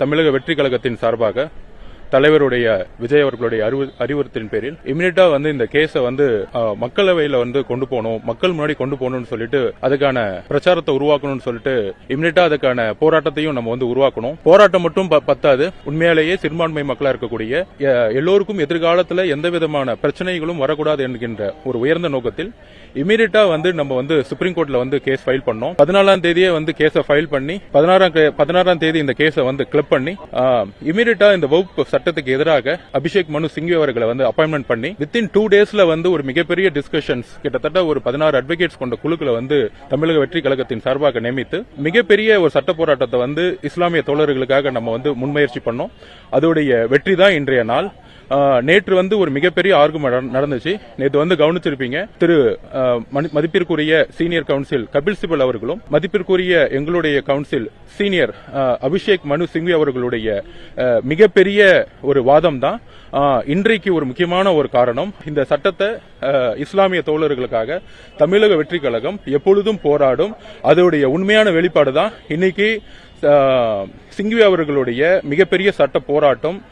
தமிழக வெற்றி கழகத்தின் சார்பாக தலைவருடைய விஜய் அவர்களுடைய அறிவு- அறிவுறுத்தின் பேரில் இமிடியட்டா வந்து இந்த கேஸை வந்து மக்களவையில வந்து கொண்டு போகணும் மக்கள் முன்னாடி கொண்டு போகணும்னு சொல்லிட்டு அதுக்கான பிரச்சாரத்தை உருவாக்கணும்னு சொல்லிட்டு இமிடியட்டா அதுக்கான போராட்டத்தையும் நம்ம வந்து உருவாக்கணும். போராட்டம் மட்டும் ப- பத்தாது. உண்மையாலேயே சிறுபான்மை மக்களா இருக்கக்கூடிய எல்லோருக்கும் எதிர்காலத்துல எந்த விதமான பிரச்சனைகளும் வரக்கூடாது என்கின்ற ஒரு உயர்ந்த நோக்கத்தில் இமீடியட்டா வந்து நம்ம வந்து சுப்ரீம் கோர்ட்ல வந்து கேஸ் ஃபைல் பண்ணோம். பதினாலாம் தேதியே வந்து கேஸை ஃபைல் பண்ணி பதினாறாம் பதினாறாம் தேதி இந்த கேஸை வந்து கிளப் பண்ணி இமீடியட்டா இந்த வகுப்பு சட்டத்துக்கு எதிராக அபிஷேக் மனு சிங்வி அவர்களை வந்து அப்பாயின்மெண்ட் பண்ணி வித்தின் டூ டேஸ்ல வந்து ஒரு மிகப்பெரிய டிஸ்கஷன்ஸ் கிட்டத்தட்ட ஒரு பதினாறு அட்வொகேட்ஸ் கொண்ட குழுக்களை வந்து தமிழக வெற்றி கழகத்தின் சார்பாக நியமித்து மிகப்பெரிய ஒரு சட்ட போராட்டத்தை வந்து இஸ்லாமிய தோழர்களுக்காக நம்ம வந்து முன்முயற்சி பண்ணோம். அதோடைய வெற்றி தான் இன்றைய நாள். நேற்று வந்து ஒரு மிகப்பெரிய ஆர்குமெண்ட் நடந்துச்சு. நேற்று வந்து கவனிச்சிருப்பீங்க. திரு மதிப்பிற்குரிய சீனியர் கவுன்சில் கபில் சிபல் அவர்களும் மதிப்பிற்குரிய எங்களுடைய கவுன்சில் சீனியர் அபிஷேக் மனு சிங்வி அவர்களுடைய மிகப்பெரிய ஒரு வாதம் தான் இன்றைக்கு ஒரு முக்கியமான ஒரு காரணம். இந்த சட்டத்தை இஸ்லாமிய தோழர்களுக்காக தமிழக வெற்றி கழகம் எப்பொழுதும் போராடும். அதோடைய உண்மையான வெளிப்பாடு தான் இன்னைக்கு சிங்வி அவர்களுடைய மிகப்பெரிய சட்ட போராட்டம்.